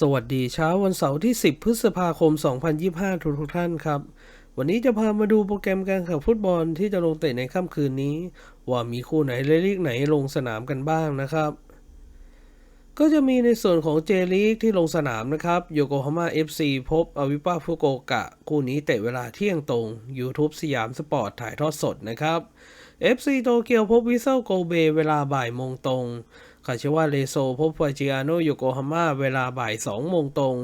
สวัสดีเช้าวันเสาร์ที่ 10 พฤษภาคม 2025 ทุกทุกท่านครับ วันนี้จะพามาดูโปรแกรมการแข่งฟุตบอลที่จะลงเตะในค่ำคืนนี้ ว่ามีคู่ไหนและลีกไหนลงสนามกันบ้างนะครับ ก็จะมีในส่วนของเจลีกที่ลงสนามนะครับโยโกฮาม่า FC พบอวิปาฟุโกกะ คู่นี้เตะเวลาเที่ยงตรง YouTube สยามสปอร์ตถ่ายทอดสดนะครับ FC โตเกียวพบวิเซลโกเบเวลาบ่ายโมงตรง คาชิวาเลโซพบฟาจิอาโนโยโกฮาม่าเวลาบ่าย 2 โมงตรง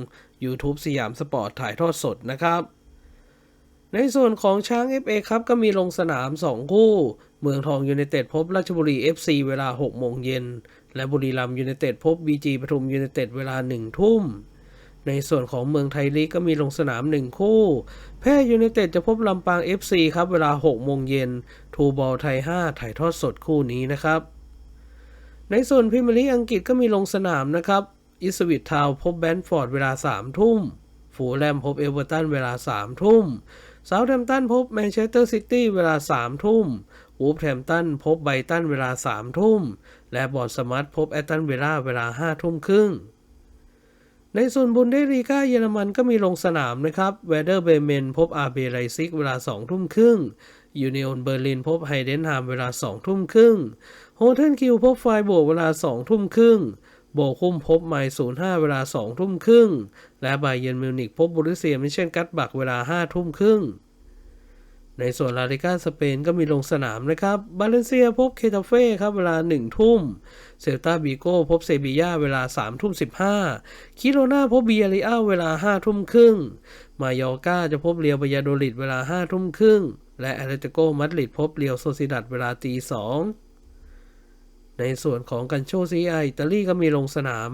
YouTube สยามสปอร์ตถ่ายทอดสดนะครับ ในส่วนของช้าง FA ครับก็มีลงสนาม 2 คู่ เมืองทองยูไนเต็ดพบราชบุรี FC เวลา 6 โมงเย็น และบุรีรัมยูไนเต็ดพบ BG ปทุมยูไนเต็ดเวลา 1 ทุ่มในส่วนของเมืองไทยลีกก็มีลงสนาม 1 คู่ แพร่ยูไนเต็ดจะพบลำปาง FC ครับ เวลา 6 โมงเย็น ทูบอลไทย 5 ถ่ายทอดสดคู่นี้นะครับ ในส่วนพรีเมียร์ลีกอังกฤษก็มีลงสนามนะครับอิสวิตทาวพบแบนฟอร์ดเวลา 3 ทุ่ม ฟูแลมพบเอเวอร์ตันเวลา 3 ทุ่มเซาท์แฮมตันพบแมนเชสเตอร์ซิตี้เวลา 3 ทุ่มวูฟแฮมตันพบไบตันเวลา 3 ทุ่ม และบอร์ดสมัตพบแอตตันเวลาเวลา 5 ทุ่มครึ่ง ในส่วนบุนเดสลีกาเยอรมันก็มีลงสนามนะครับเวเดอร์เบเมนพบอาร์เบไลซิกเวลา2ทุ่มครึ่งยูเนียนเบอร์ลินพบไฮเดนฮามเวลา2ทุ่มครึ่งโฮเทนคิวพบไฟบวกเวลา2ทุ่มครึ่งโบคุ้มพบไมล์05 เวลา 2 ทุ่มครึ่ง และบาเยนมิวนิกพบบรูเซียมิเชนกัตบักเวลา 5 ทุ่มครึ่ง ในส่วนลาลิกาสเปนก็มีลงสนามนะครับ บาเลนเซียพบเคตาเฟ่ครับเวลา 1 ทุ่ม เซลตาบีโก้พบเซบียาเวลา 3 ทุ่ม 15คิโรนาพบเบียริอาเวลา 5 ทุ่มครึ่ง มายอร์กาจะพบเรียวบายาโดลิดเวลา 5 ทุ่มครึ่ง และแอตเลติโกมาดริดพบเรียวโซซิดัดเวลาตีสองในส่วนของกันโชซีไออิตาลีก็มีลงสนาม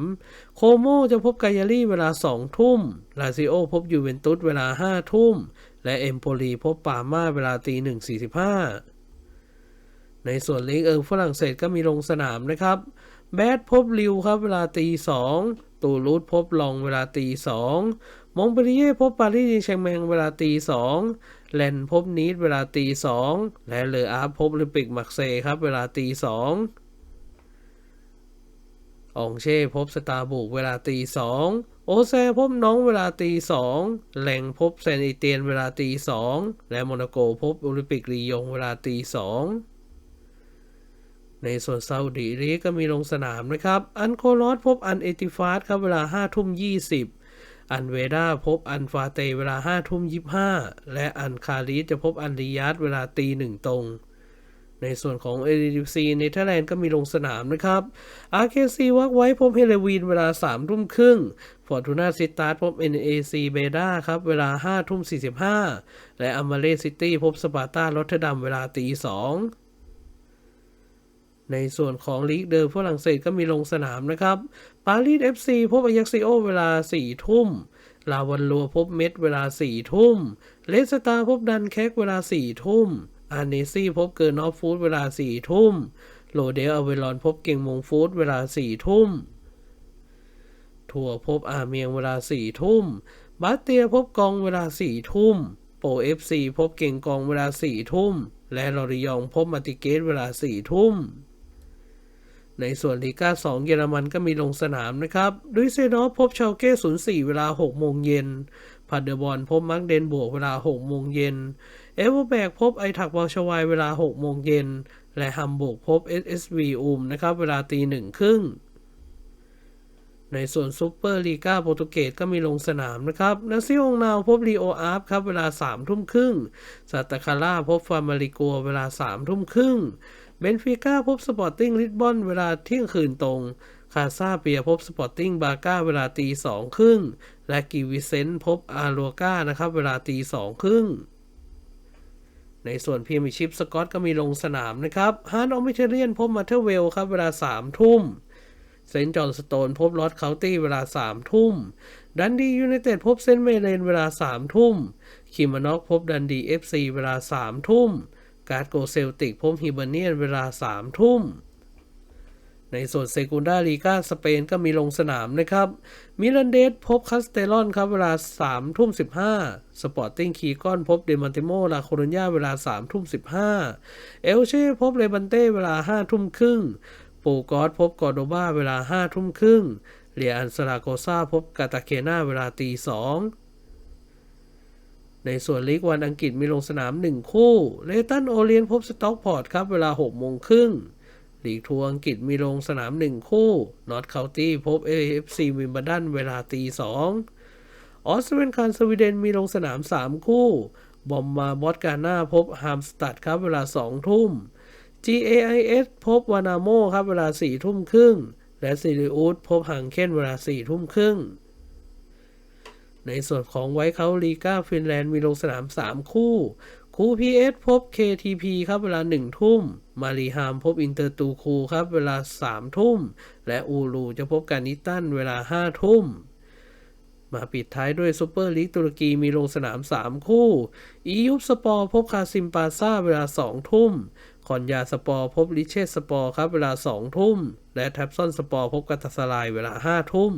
โคโมจะพบกายาลีเวลา 2 ทุ่ม ลาซิโอพบยูเวนตุสเวลา 5 ทุ่ม และเอมโปลีพบปาม่าเวลาตีหนึ่งสี่สิบห้าในส่วนลีกเอิงฝรั่งเศสก็มีลงสนามนะครับแบดพบลิวครับเวลาตีสองตูรูดพบลองเวลาตีสองมองเปรีเย่พบปารีสแชงแมงเวลาตีสองแลนพบนีดเวลาตีสองและเลออาร์พบลิปิกมักเซครับเวลาตีสอง องเช่พบสตาร์บุกเวลาตีสองโอแซพบน้องเวลาตีสองแหลงพบแซนอิเตียนเวลาตีสองและโมนาโกพบโอลิมปิกลียงเวลาตีสองในส่วนซาอุดีรีก็มีลงสนามนะครับ อันโคลอสพบอันเอติฟาสครับเวลา5ทุ่ม 20 อันเวดาพบอันฟาเตเวลา5ทุ่ม 25 และอันคาริสจะพบอันริยาดเวลาตีหนึ่งตรง ในส่วนของ a d c เนเธอร์แลนด์ก็มีลงสนามนะครับ RKC วักไว้พบเฮเลวีนเวลา3ทุ่มครึ่งฟอร์ตูน่าซิตาร์พบ NAC เบดาครับ เวลา5ทุ่ม45 และอัมมาเลซิตี้พบสปาร์ตาลอตเทอร์ดัมเวลาตีสองในส่วนของลีกเดิมฝรั่งเศสก็มีลงสนามนะครับ ปารีส FC พบอายักซิโอเวลา 4 ทุ่ม ลาวันลัวพบเม็ดเวลา 4 ทุ่ม เลสตาพบดันแคกเวลา 4 ทุ่ม อาร์เนซี่พบเกิร์นอฟฟูดเวลา4ทุ่ม โลเดลอเวลอนพบเก่งมงฟูดเวลา4ทุ่ม ทัวพบอาเมียงเวลา4ทุ่ม บาสเตียพบกองเวลา4ทุ่ม โปเอฟซีพบเก่งกองเวลา4ทุ่ม และลอริยองพบมาติเกตเวลา4ทุ่มในส่วนลีกา2 เยอรมันก็มีลงสนามนะครับดุยเซดอฟพบชาวเก้04 เวลา 6 โมงเย็น พาเดอร์บอลพบมักเดนบวกเวลา6โมงเย็น เอเวอร์แบกพบไอถักบอลชวายเวลา6โมงเย็น และฮัมบูกพบ SSV อุมนะครับ เวลาตีหนึ่งครึ่ง ในส่วนซูเปอร์ลีกาโปรตุเกสก็มีลงสนามนะครับ นาซิองนาวพบลีโออาร์ฟครับ เวลา3ทุ่มครึ่งซาตาคาร่าพบฟาร์มาริโกเวลา3ทุ่มครึ่ง เบนฟิก้าพบสปอร์ติ้งลิสบอนเวลาเที่ยงคืนตรง คาซาเปียพบสปอร์ติ้งบาก้าเวลาตีสองครึ่ง และกิวิเซนพบอารัวก้านะครับเวลาตีสองครึ่ง ในส่วนพีเมียร์ชิพสกอตก็มีลงสนามนะครับฮาร์ดออมิเทเรียนพบมาเทเวลครับเวลาสามทุ่มเซนต์จอห์นสโตนพบลอสเคาน์ตี้เวลาสามทุ่ม ดันดียูไนเต็ดพบเซนต์เมเลนเวลาสามทุ่ม คิมานอกพบดันดีเอฟซีเวลาสามทุ่ม การ์ดโกเซลติกพบฮิบเนียนเวลาสามทุ่ม ในส่วนเซกุนดาลีกาสเปนก็มีลงสนามนะครับ มิลันเดสพบคาสเตลอนครับเวลา3ทุ่ม15 สปอร์ติ้งคีกอนพบเดมันติโมลาโคโรญญาเวลา3ทุ่ม15 เอลเช่พบเลบันเต้เวลา5ทุ่มครึ่ง ปูกอสพบกอร์โดบาเวลา5ทุ่มครึ่งเรียอันสลาโกซาพบกาตาเคนาเวลาตีสองในส่วนลีกวันอังกฤษมีลงสนาม 1 คู่ เลตันโอเลียนพบสต็อกพอร์ตครับเวลา6โมงครึ่ง ลีกทัวร์อังกฤษมีลงสนาม1คู่นอตเคาน์ตี้พบ AFC วิมบลดันเวลาตีสองออสเตรเลียนคานสวีเดนมีลงสนาม 3 คู่ บอมมาบอสกาน่าพบฮามสตัดครับเวลา 2 ทุ่ม GAIS พบวานาโมครับเวลา 4 ทุ่มครึ่ง และซิริอุสพบฮังเคนเวลา 4 ทุ่มครึ่ง ในส่วนของไวท์เคาลีกาฟินแลนด์มีลงสนาม 3 คู่ คูพีเอสพบ KTP ครับเวลา 1 ทุ่ม มารีฮามพบอินเตอร์ตูคูครับ เวลา 3 ทุ่ม และอูรูจะพบกานิตันเวลา 5 ทุ่ม มาปิดท้ายด้วยซูเปอร์ลีกตุรกีมีลงสนาม 3 คู่อียุบสปอร์พบคาซิมปาซาเวลา 2 ทุ่มคอนยาสปอร์พบลิเชสสปอร์ครับเวลา 2 ทุ่ม และแท็บซอนสปอร์พบกัตาสลายเวลา 5 ทุ่ม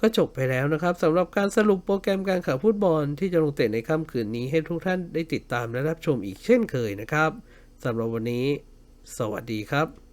ก็จบไปแล้วนะครับสำหรับการสรุปโปรแกรมการแข่งฟุตบอลที่จะลงเตะในค่ำคืนนี้ให้ทุกท่านได้ติดตามและรับชมอีกเช่นเคยนะครับสำหรับวันนี้ สวัสดีครับ